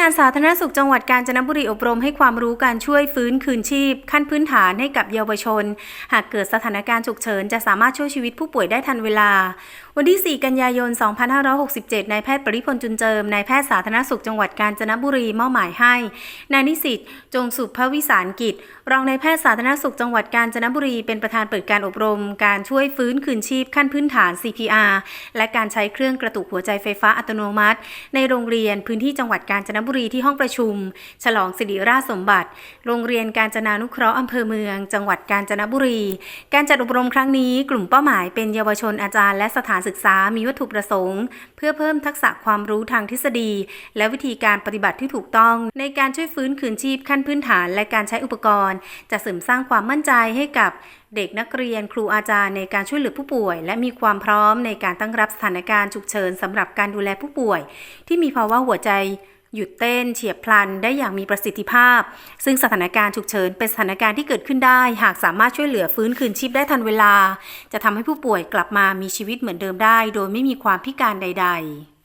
การสาธารณสุขจังหวัดกาญจนบุรีอบรมให้ความรู้การช่วยฟื้นคืนชีพ ขั้นพื้นฐานให้กับเยาวชน หากเกิดสถานการณ์ฉุกเฉินจะสามารถช่วยชีวิตผู้ป่วยได้ทันเวลา วันที่ 4 กันยายน 2567 นายแพทย์ปริพลจุนเจิม นายแพทย์สาธารณสุขจังหวัดกาญจนบุรีมอบหมายให้ นายนิสิตจงสุภวิสารกิจ รองนายแพทย์สาธารณสุขจังหวัดกาญจนบุรีเป็นประธานเปิดการอบรม การช่วยฟื้นคืนชีพ ขั้นพื้นฐาน CPR และการใช้เครื่องกระตุกหัวใจไฟฟ้าอัตโนมัติ ในโรงเรียนพื้นที่จังหวัดกาญจนบบุรีที่ห้องประชุม ฉลองสิริราชสมบัติ โรงเรียนการจนานุเคราะห์อำเภอเมือง จังหวัดกาญจนบุรี การจัดอบรมครั้งนี้กลุ่มเป้าหมายเป็นเยาวชนอาจารย์และสถานศึกษามีวัตถุประสงค์ เพื่อเพิ่มทักษะความรู้ทางทฤษฎี และวิธีการปฏิบัติที่ถูกต้อง ในการช่วยฟื้นคืนชีพขั้นพื้นฐาน และการใช้อุปกรณ์ จะเสริมสร้างความมั่นใจให้กับเด็กนักเรียนครูอาจารย์ในการช่วยเหลือผู้ป่วย และมีความพร้อมในการตั้งรับสถานการณ์ฉุกเฉินสำหรับการดูแลผู้ป่วย ที่มีภาวะหัวใจ หยุดเต้นเฉียบพลันได้อย่างมีประสิทธิภาพ ซึ่งสถานการณ์ฉุกเฉินเป็นสถานการณ์ที่เกิดขึ้นได้ หากสามารถช่วยเหลือฟื้นคืนชีพได้ทันเวลา จะทำให้ผู้ป่วยกลับมามีชีวิตเหมือนเดิมได้ โดยไม่มีความพิการใด ๆ